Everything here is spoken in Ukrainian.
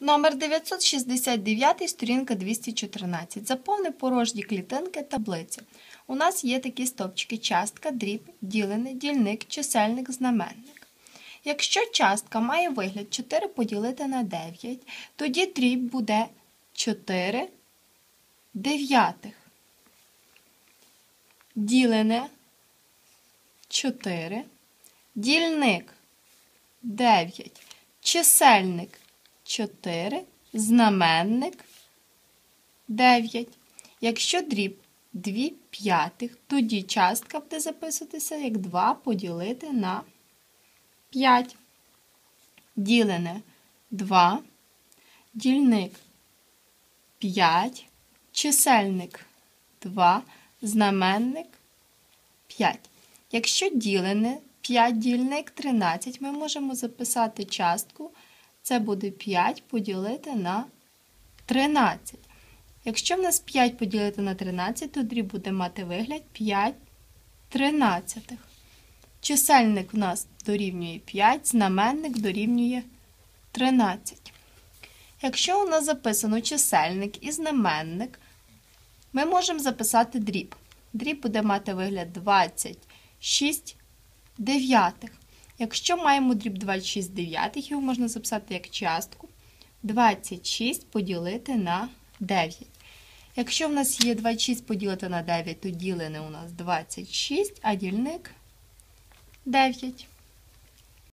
Номер 969, сторінка 214. Заповни порожні клітинки таблиці. У нас є такі стовпчики частка, дріб, ділений, дільник, чисельник, знаменник. Якщо частка має вигляд 4 поділити на 9, тоді дріб буде 4 дев'ятих. Ділене 4, дільник 9, чисельник 4, знаменник 9. Якщо дріб 2 п'ятих, тоді частка буде записуватися як 2 поділити на 5. Ділене 2, дільник 5, чисельник 2, знаменник 5. Якщо ділене 5 дільник 13, ми можемо записати частку. Це буде 5 поділити на 13. Якщо в нас 5 поділити на 13, то дріб буде мати вигляд 5 тринадцятих. Чисельник в нас дорівнює 5, знаменник дорівнює 13. Якщо у нас записано чисельник і знаменник, ми можемо записати дріб. Дріб буде мати вигляд 26 дев'ятих. Якщо маємо дріб 26 дев'ятих, його можна записати як частку 26 поділити на 9. Якщо в нас є 26 поділити на 9, то ділене у нас 26, а дільник 9.